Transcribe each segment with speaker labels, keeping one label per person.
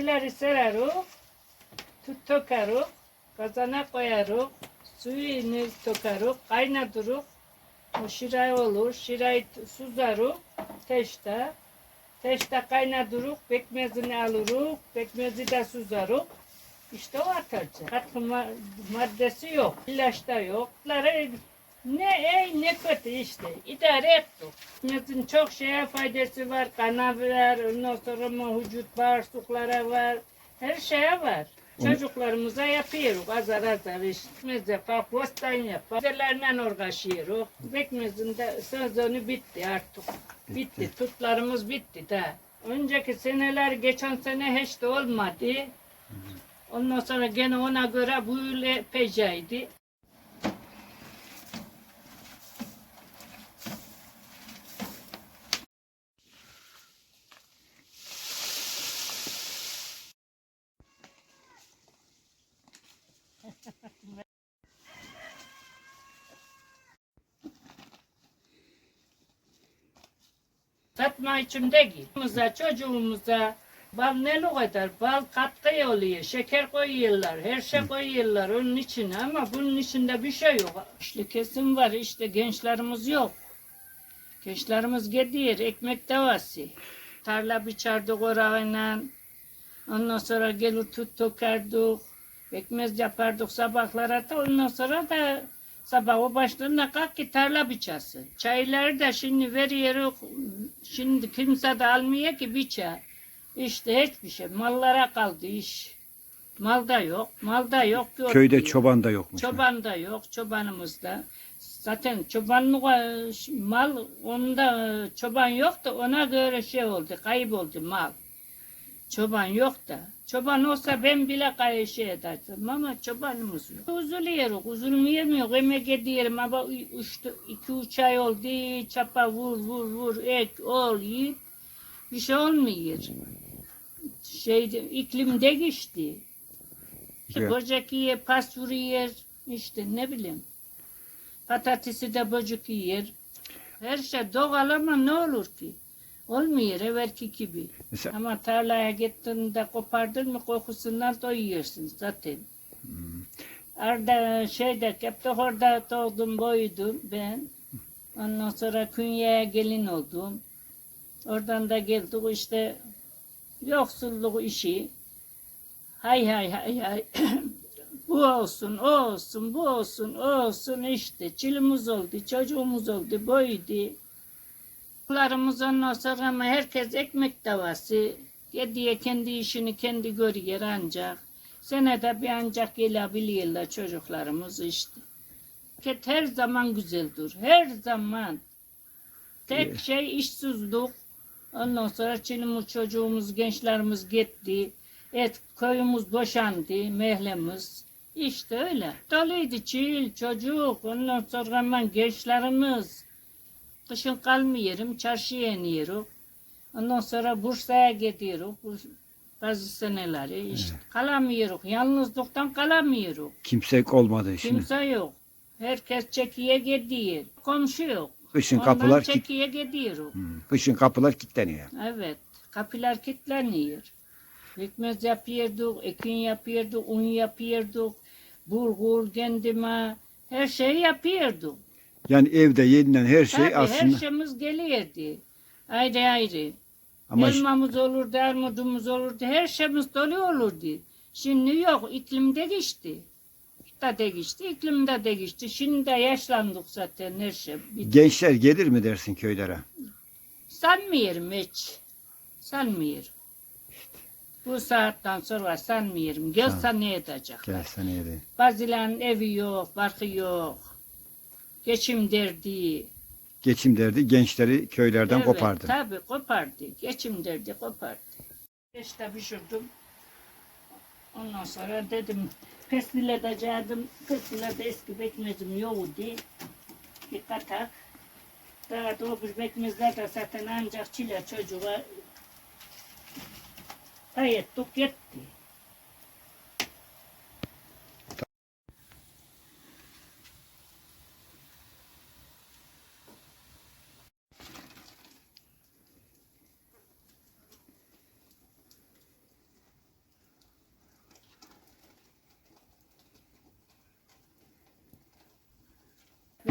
Speaker 1: Etileri serarız. Tut tokarız. Kazana koyarız. Suyunu tokarız. Kaynatırız. O şiray olur. Şirayı suzarız. Teşte. Teşte kaynatırız. Pekmezini alırız. Pekmezi de suzarız. İşte o atarcı. Katkı ma- maddesi yok. İlaç da yok. Bunları ne iyi ne kötü işte. İdare ettik. Bizim çok şeye faydası var. Kana var, ondan sonra mı vücut bağırsaklara var. Her şeye var. Çocuklarımıza yapıyoruz azar azar işte. Mezefa, postan yapar. Üzerlerinden uğraşıyoruz. Bekmezin de sezonu bitti artık. Bitti. Tutlarımız bitti de. Önceki seneler geçen sene hiç de olmadı. Ondan sonra gene ona göre böyle pecaydı. Satma için değil. Çocuğumuza, çocuğumuza bal ne kadar bal katkı oluyor. Şeker koyuyorlar, her şey koyuyorlar onun içine ama bunun içinde bir şey yok. İşte kesim var işte gençlerimiz yok. Gençlerimiz gidiyor ekmek davası. Tarla biçardık orayla. Ondan sonra gelir tut tokardık. Ekmez yapardık sabahlara da ondan sonra da sabah o başlarına kalk ki tarla biçasın. Çayları da şimdi veriyoruz. Şimdi kimse de almıyor ki biçe. İşte hiçbir şey. Mallara kaldı iş. Malda yok. Malda yok. yok
Speaker 2: Köyde
Speaker 1: diyor.
Speaker 2: çoban da yokmuş.
Speaker 1: Çoban da yok, çobanımız da. Zaten çobanlık e, mal, onda e, çoban yok da ona göre şey oldu, kayıp oldu mal. Çoban yok da. Çoban olsa ben bile kayı şey ederdim ama çobanımız yok. Üzülüyoruz, üzülmeyemiyor, emek ediyorum ama işte iki üç ay oldu, çapa vur vur vur, ek ol yiyip bir şey olmuyor. Şeyde, iklim değişti. İşte böcek yiyor, pas vuruyor, işte ne bileyim. Patatesi de böcek yiyor. Her şey doğal ama ne olur ki? Olmuyor evvelki gibi.
Speaker 2: Mesela
Speaker 1: Ama tarlaya gittiğinde kopardın mı kokusundan doyuyorsun zaten. Orada şeyde Keptohor'da doğdum boydum ben. Ondan sonra Künye'ye gelin oldum. Oradan da geldik işte yoksulluk işi. Hay hay hay hay. bu olsun, o olsun, bu olsun, o olsun işte. Çilimiz oldu, çocuğumuz oldu, boydu. Çocuklarımız ondan sonra ama herkes ekmek davası. Kediye kendi işini kendi görüyor ancak. Senede bir ancak gelebiliyorlar çocuklarımız işte. Ket her zaman güzeldir. Her zaman. Tek
Speaker 2: Evet.
Speaker 1: şey işsizlik. Ondan sonra çilimiz çocuğumuz, gençlerimiz gitti. Et köyümüz boşandı, mehlemiz. İşte öyle. Doluydu çil, çocuk. Ondan sonra hemen gençlerimiz. Kışın kalmıyorum, çarşıya iniyorum. Ondan sonra Bursa'ya gidiyoruz. Bazı seneleri işte kalamıyoruz. Yalnızlıktan kalamıyoruz.
Speaker 2: kimse olmadı şimdi.
Speaker 1: Kimse yok. Herkes çekiye gidiyor. Komşu yok.
Speaker 2: Kışın
Speaker 1: Ondan
Speaker 2: kapılar kit-
Speaker 1: çekiye gidiyoruz.
Speaker 2: Hmm, Kışın kapılar kilitleniyor.
Speaker 1: Evet. Kapılar kilitleniyor. Pekmez yapıyorduk, ekin yapıyorduk, un yapıyorduk, bulgur, kendime, her şeyi yapıyorduk.
Speaker 2: Yani evde yenilen her şey
Speaker 1: Tabii
Speaker 2: aslında
Speaker 1: her şeyimiz geliyordu. Ayrı ayrı.
Speaker 2: ama
Speaker 1: Elmamız olurdu, armudumuz olurdu, her şeyimiz dolu olurdu. Şimdi yok, iklim değişti. Da değişti, iklim de değişti. Şimdi de yaşlandık zaten her şey. bitti.
Speaker 2: gençler gelir mi dersin köylere?
Speaker 1: Sanmıyorum hiç. Sanmıyorum. Bu saatten sonra sanmıyorum. Gelse ne edecek?
Speaker 2: Gelse neydi?
Speaker 1: Bazılarının evi yok, barkı yok. Geçim derdi.
Speaker 2: Geçim derdi gençleri köylerden
Speaker 1: Evet,
Speaker 2: kopardı.
Speaker 1: Tabii kopardı. Geçim derdi kopardı. İşte pişirdim. Ondan sonra dedim pestil edeceğim. Pestilerde eski bekmezim yoktu. Bir katak. Daha doğmuş bekmezler de zaten ancak çile çocuğa Hayettik gitti.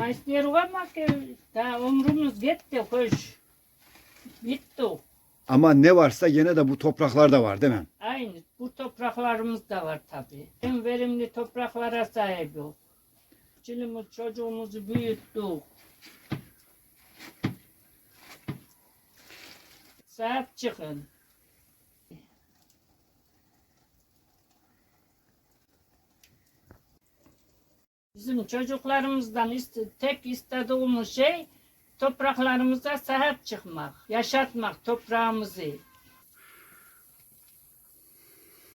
Speaker 1: İstiyoruz ama ki daha ömrümüz gitti hoş. Bitti.
Speaker 2: Ama ne varsa gene de bu topraklarda var değil mi?
Speaker 1: Aynı. Bu topraklarımız da var tabii. En verimli topraklara sahip o. Çilimiz çocuğumuzu büyüttük. Sahip çıkın. Bizim çocuklarımızdan iste- tek istediğimiz şey topraklarımıza sahip çıkmak, yaşatmak toprağımızı.